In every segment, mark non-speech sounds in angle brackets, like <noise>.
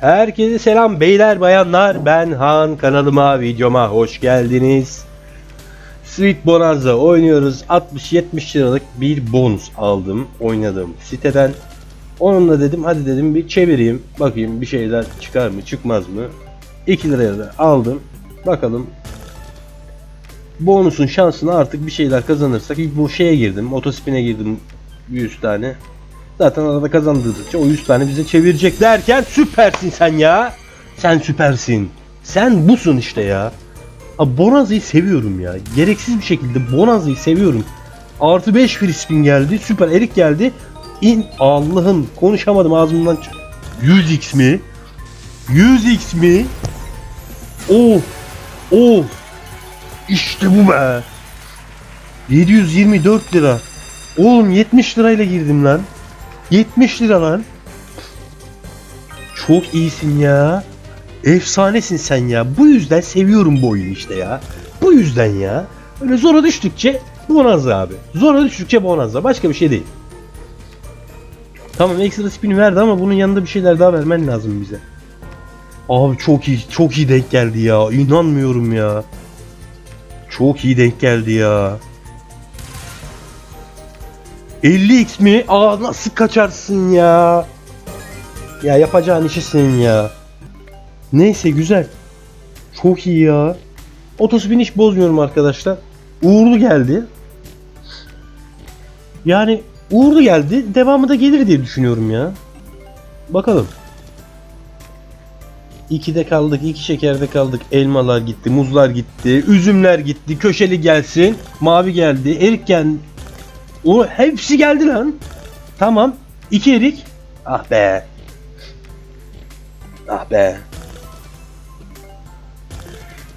Herkese selam beyler bayanlar ben Han kanalıma videoma hoş geldiniz. Sweet Bonanza oynuyoruz 60-70 liralık bir bonus aldım oynadığım siteden. Onunla dedim hadi dedim bir çevireyim bakayım bir şeyler çıkar mı çıkmaz mı. 2 liraya da aldım bakalım bonusun şansına artık bir şeyler kazanırsak bu şeye girdim motospine girdim 100 tane Zaten arada kazandırdıkça o 100 tane bize çevirecek derken süpersin sen ya. Sen süpersin. Sen busun işte ya. Abi Bonanza'yı seviyorum ya. Gereksiz bir şekilde Bonanza'yı seviyorum. Artı 5 free spin geldi. Süper erik geldi. İn Allah'ım konuşamadım ağzımdan çık. 100x mi? 100x mi? Of. Of. İşte bu be. 724 lira. Oğlum 70 lirayla girdim lan. 70 lira lan. Çok iyisin ya. Efsanesin sen ya. Bu yüzden seviyorum bu oyunu işte ya. Bu yüzden ya. Öyle zora düştükçe bonanza abi. Zora düştükçe bonanza. Başka bir şey değil. Tamam ekstra spin verdi ama bunun yanında bir şeyler daha vermen lazım bize. Abi çok iyi. Çok iyi denk geldi ya. İnanmıyorum ya. Çok iyi denk geldi ya. 50x mi? Aa nasıl kaçarsın ya? Ya yapacağın işi senin ya. Neyse güzel. Çok iyi ya. Otospin hiç bozmuyorum arkadaşlar. Uğurlu geldi. Yani uğurlu geldi. Devamı da gelir diye düşünüyorum ya. Bakalım. 2'de kaldık, iki şekerde kaldık. Elmalar gitti, muzlar gitti, üzümler gitti. Köşeli gelsin. Mavi geldi, erik geldi. O hepsi geldi lan. Tamam. İki erik. Ah be. Ah be.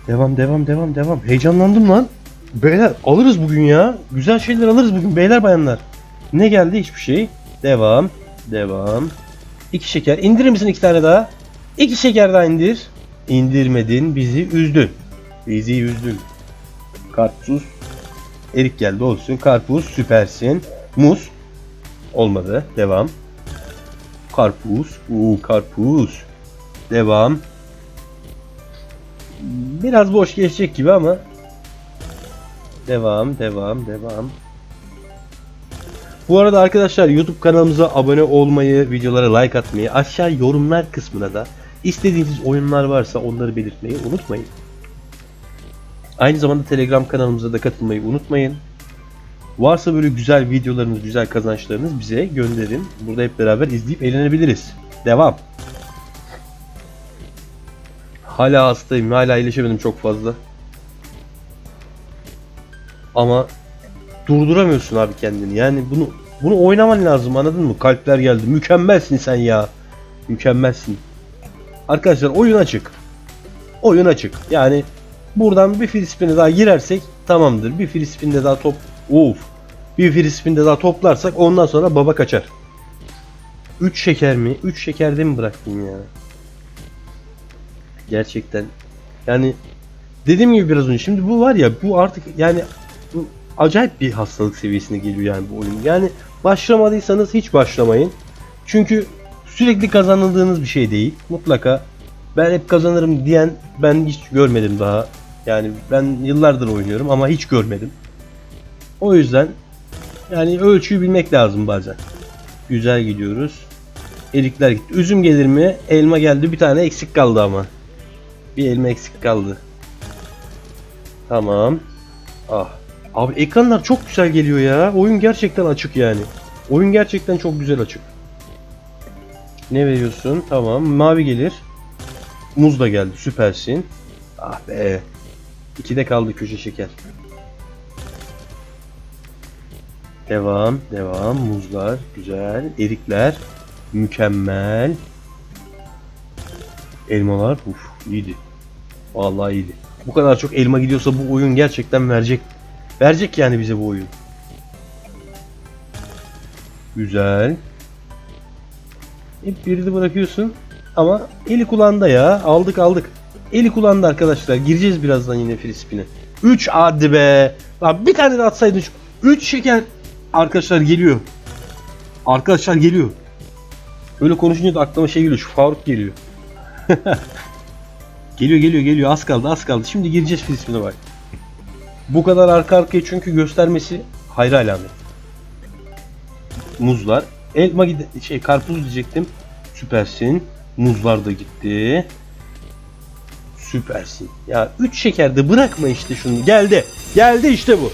Devam devam devam devam. Heyecanlandım lan. Beyler alırız bugün ya. Güzel şeyler alırız bugün beyler bayanlar. Ne geldi? Hiçbir şey. Devam. Devam. İki şeker. İndirir misin iki tane daha? İki şeker daha indir. İndirmedin. Bizi üzdün. Bizi üzdün. Karpuz. Erik geldi olsun. Karpuz süpersin. Muz. Olmadı. Devam. Karpuz. Uuu karpuz. Devam. Biraz boş geçecek gibi ama. Devam, devam, devam. Bu arada arkadaşlar YouTube kanalımıza abone olmayı, videolara like atmayı, aşağı yorumlar kısmına da istediğiniz oyunlar varsa onları belirtmeyi unutmayın. Aynı zamanda Telegram kanalımıza da katılmayı unutmayın. Varsa böyle güzel videolarınız, güzel kazançlarınız bize gönderin. Burada hep beraber izleyip eğlenebiliriz. Devam. Hala hastayım. Hala iyileşemedim çok fazla. Ama durduramıyorsun abi kendini. Yani bunu bunu oynaman lazım anladın mı? Kalpler geldi. Mükemmelsin sen ya. Mükemmelsin. Arkadaşlar oyun açık. Oyun açık. Yani buradan bir free spin'e daha girersek tamamdır. Bir free spin'de daha top Uf. Bir free spin'de daha toplarsak ondan sonra baba kaçar. 3 şeker mi? 3 şekerde mi bıraktın ya? Gerçekten. Yani dediğim gibi biraz önce şimdi bu var ya bu artık yani bu acayip bir hastalık seviyesine geliyor yani bu oyun. Yani başlamadıysanız hiç başlamayın. Çünkü sürekli kazanıldığınız bir şey değil. Mutlaka ben hep kazanırım diyen ben hiç görmedim daha. Yani ben yıllardır oynuyorum ama hiç görmedim. O yüzden yani ölçüyü bilmek lazım bazen. Güzel gidiyoruz. Erikler gitti. Üzüm gelir mi? Elma geldi. Bir tane eksik kaldı ama. Bir elma eksik kaldı. Tamam. Ah. Abi ekranlar çok güzel geliyor ya. Oyun gerçekten açık yani. Oyun gerçekten çok güzel açık. Ne veriyorsun? Tamam. Mavi gelir. Muz da geldi. Süpersin. Ah be. İkide kaldı köşe şeker. Devam, devam. Muzlar, güzel. Erikler, mükemmel. Elmalar, uf, iyiydi. Vallahi iyiydi. Bu kadar çok elma gidiyorsa bu oyun gerçekten verecek. Verecek yani bize bu oyun. Güzel. Hep birini bırakıyorsun. Ama eli kulağında ya. Aldık aldık. Eli kulağında arkadaşlar. Gireceğiz birazdan yine free spin'e. 3 hadi be. Lan bir tane de atsaydın. 3 şeker. Arkadaşlar geliyor. Arkadaşlar geliyor. Böyle konuşunca da aklıma şey geliyor. Şu Faruk geliyor. <laughs> geliyor geliyor geliyor az kaldı az kaldı. Şimdi gireceğiz Filistin'e bak. Bu kadar arka arkaya çünkü göstermesi hayra alamet. Muzlar. Elma gide şey karpuz diyecektim. Süpersin. Muzlar da gitti. Süpersin. Ya 3 şekerde bırakma işte şunu. Geldi. Geldi işte bu.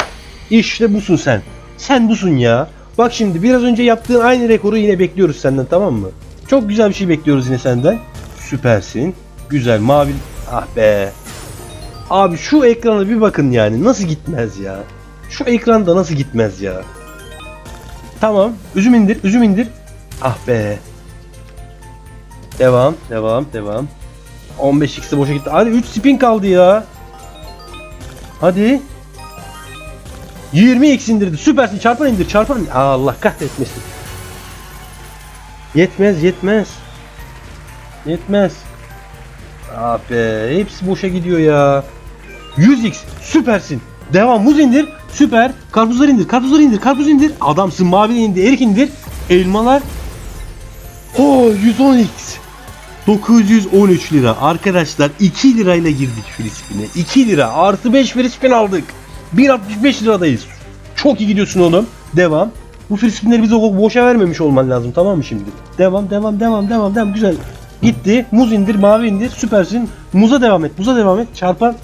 İşte busun sen. Sen busun ya. Bak şimdi biraz önce yaptığın aynı rekoru yine bekliyoruz senden tamam mı? Çok güzel bir şey bekliyoruz yine senden. Süpersin. Güzel mavi. Ah be. Abi şu ekrana bir bakın yani. Nasıl gitmez ya? Şu ekranda nasıl gitmez ya? Tamam. Üzüm indir. Üzüm indir. Ah be. Devam. Devam. Devam. 15x'e boşa gitti. Hadi 3 spin kaldı ya. Hadi. 20x indirdi. Süpersin. Çarpan indir. Çarpan. Allah kahretmesin. Yetmez. Yetmez. Yetmez. Ah be. Hepsi boşa gidiyor ya. 100x. Süpersin. Devam. Muz indir. Süper. Karpuzlar indir. Karpuzlar indir. Karpuz indir. Adamsın. Mavi indir. Erik indir. Elmalar. Oo 110x. 913 lira. Arkadaşlar 2 lirayla girdik Filistin'e. 2 lira. Artı 5 Filistin aldık. 1.65 liradayız. Çok iyi gidiyorsun oğlum. Devam. Bu Filistinleri bize boşa vermemiş olman lazım tamam mı şimdi? Devam devam devam devam devam güzel. Gitti. Muz indir, mavi indir. Süpersin. Muza devam et. Muza devam et. Çarpan.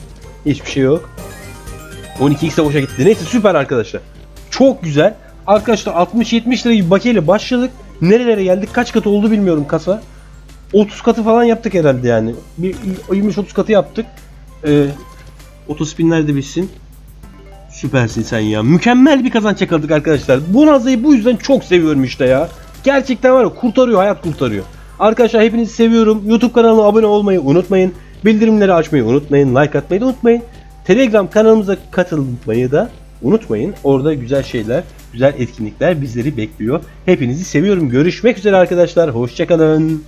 Hiçbir şey yok. 12x'e boşa gitti. Neyse süper arkadaşlar. Çok güzel. Arkadaşlar 60-70 lira gibi bakiyeyle başladık. Nerelere geldik? Kaç katı oldu bilmiyorum kasa. 30 katı falan yaptık herhalde yani. Bir 25-30 katı yaptık. Ee, otospinler de bitsin. Süpersin sen ya. Mükemmel bir kazanç yakaladık arkadaşlar. Bu Nazlı'yı bu yüzden çok seviyorum işte ya. Gerçekten var ya kurtarıyor, hayat kurtarıyor. Arkadaşlar hepinizi seviyorum. YouTube kanalına abone olmayı unutmayın. Bildirimleri açmayı unutmayın. Like atmayı da unutmayın. Telegram kanalımıza katılmayı da unutmayın. Orada güzel şeyler, güzel etkinlikler bizleri bekliyor. Hepinizi seviyorum. Görüşmek üzere arkadaşlar. Hoşçakalın.